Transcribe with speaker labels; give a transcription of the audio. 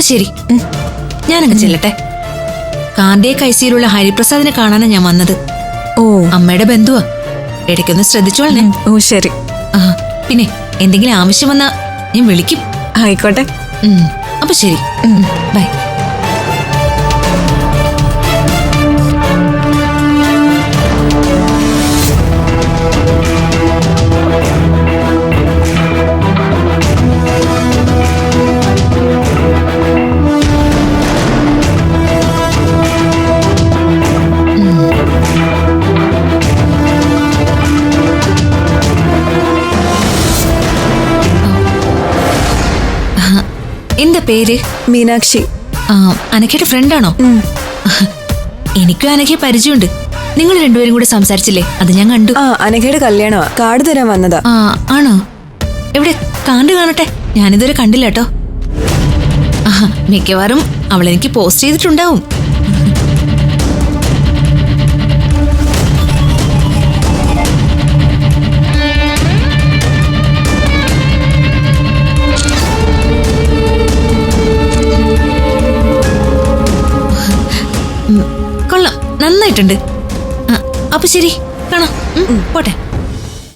Speaker 1: ശരി. ഞാനങ്ങ് ചെല്ലട്ടെ. കാന്തേ കൈസിയിലുള്ള ഹരിപ്രസാദിനെ കാണാനാ ഞാൻ വന്നത്.
Speaker 2: ഓ.
Speaker 1: അമ്മയുടെ ബന്ധുവാ. ഇടയ്ക്കൊന്ന് ശ്രദ്ധിച്ചോളണേ
Speaker 2: ഓ ശരി.
Speaker 1: ആ പിന്നെ എന്തെങ്കിലും ആവശ്യം വന്നാ ഞാൻ വിളിക്കും.
Speaker 2: ആയിക്കോട്ടെ.
Speaker 1: അപ്പൊ ശരി. ബൈ. എന്താ പേര്
Speaker 2: മീനാക്ഷി.
Speaker 1: ആ, അനഘയുടെ ഫ്രണ്ടാണോ എനിക്കും അനക്കയെ പരിചയമുണ്ട്. നിങ്ങൾ രണ്ടുപേരും കൂടെ സംസാരിച്ചില്ലേ? അത് ഞാൻ കണ്ടു.
Speaker 2: ആ അനഘയുടെ കല്യാണമാ. കാർഡ് തരാൻ വന്നതാ.
Speaker 1: ആ ആണോ? എവിടെ? കാണ്ട് കാണട്ടെ. ഞാനിതുവരെ കണ്ടില്ല കേട്ടോ. മിക്കവാറും അവളെനിക്ക് പോസ്റ്റ് ചെയ്തിട്ടുണ്ടാവും. കൊള്ളാം. നന്നായിട്ടുണ്ട്. അപ്പൊ ശരി. കാണാം. പോട്ടെ.